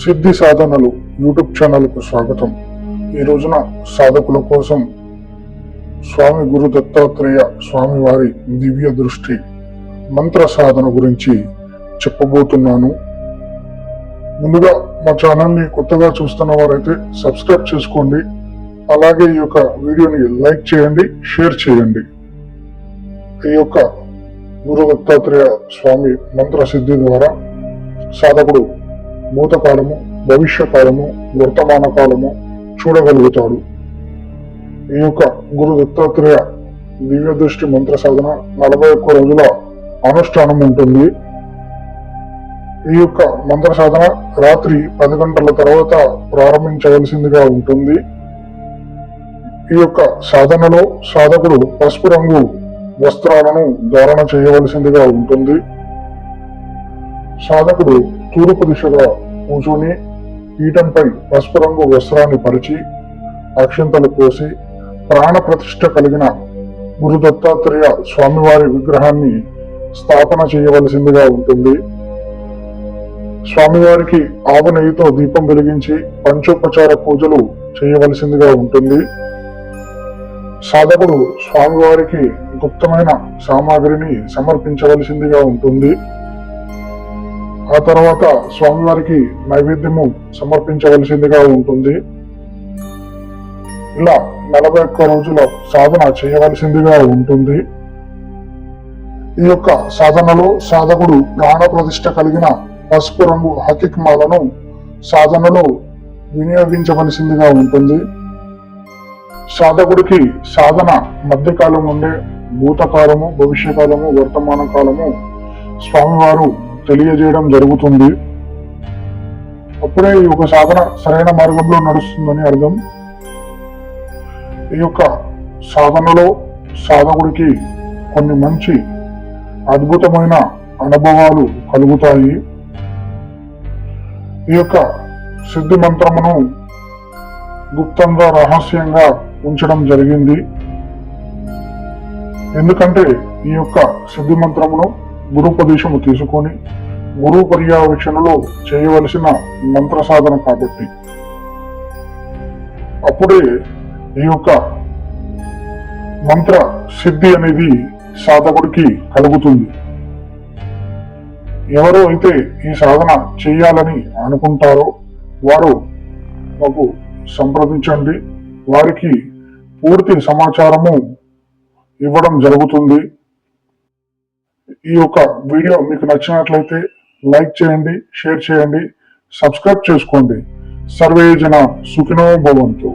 సిద్ధి సాధనలు యూట్యూబ్ ఛానల్కు స్వాగతం. ఈ రోజున సాధకుల కోసం స్వామి గురు దత్తాత్రేయ స్వామి వారి దివ్య దృష్టి మంత్ర సాధన గురించి చెప్పబోతున్నాను. ముందుగా మా ఛానల్ని కొత్తగా చూస్తున్న వారైతే సబ్స్క్రైబ్ చేసుకోండి. అలాగే ఈ యొక్క వీడియోని లైక్ చేయండి షేర్ చేయండి. ఈ యొక్క గురు దత్తాత్రేయ స్వామి మంత్ర సిద్ధి ద్వారా సాధకుడు భూతకాలము భవిష్యకాలము వర్తమాన కాలము చూడగలుగుతాడు. ఈ యొక్క గురు దత్తాత్రేయ దివ్య దృష్టి మంత్ర సాధన నలభై ఒక్క రోజుల అనుష్ఠానం ఉంటుంది. ఈ యొక్క మంత్ర సాధన రాత్రి పది గంటల తర్వాత ప్రారంభించవలసిందిగా ఉంటుంది. ఈ యొక్క సాధనలో సాధకుడు పసుపు రంగు వస్త్రాలను ధారణ చేయవలసిందిగా ఉంటుంది. సాధకుడు తూర్పు దిశగా కూర్చొని పీఠంపై పసుపు రంగు వస్త్రాన్ని పరిచి అక్షంతలు పోసి ప్రాణ ప్రతిష్ట కలిగిన గురు దత్తాత్రేయ స్వామివారి విగ్రహాన్ని స్థాపన చేయవలసిందిగా ఉంటుంది. స్వామివారికి ఆవు నెయ్యితో దీపం వెలిగించి పంచోపచార పూజలు చేయవలసిందిగా ఉంటుంది. సాధకుడు స్వామివారికి గుప్తమైన సామాగ్రిని సమర్పించవలసిందిగా ఉంటుంది. ఆ తర్వాత స్వామివారికి నైవేద్యము సమర్పించవలసిందిగా ఉంటుంది. ఇలా నలభై ఒక్క రోజుల సాధన చేయవలసిందిగా ఉంటుంది. ఈ యొక్క సాధనలో సాధకుడు ప్రాణ ప్రతిష్ట కలిగిన పసుపు రంగు హకిక్ మాలను సాధనలో వినియోగించవలసిందిగా ఉంటుంది. సాధకుడికి సాధన మధ్యకాలం నుండే భూతకాలము భవిష్యకాలము వర్తమాన కాలము స్వామివారు తెలియజేయడం జరుగుతుంది. అప్పుడే ఈ యొక్క సాధన సరైన మార్గంలో నడుస్తుందని అర్థం. ఈ యొక్క సాధనలో సాధకుడికి కొన్ని మంచి అద్భుతమైన అనుభవాలు కలుగుతాయి. ఈ యొక్క సిద్ధి మంత్రమును గుప్తంగా రహస్యంగా ఉంచడం జరిగింది. ఎందుకంటే ఈ యొక్క సిద్ధి మంత్రమును గురుపదేశము తీసుకొని గురు పర్యవేక్షణలో చేయవలసిన మంత్ర సాధన కాబట్టి. అప్పుడే ఈ యొక్క మంత్ర సిద్ధి అనేది సాధకుడికి కలుగుతుంది. ఎవరో అయితే ఈ సాధన చేయాలని అనుకుంటారో వారు మాకు సంప్రదించండి. వారికి పూర్తి సమాచారము ఇవ్వడం జరుగుతుంది. ఈ యొక్క వీడియో మీకు నచ్చినట్లయితే లైక్ చేయండి షేర్ చేయండి సబ్స్క్రైబ్ చేసుకోండి. సర్వే జన సుఖినో భవంతు.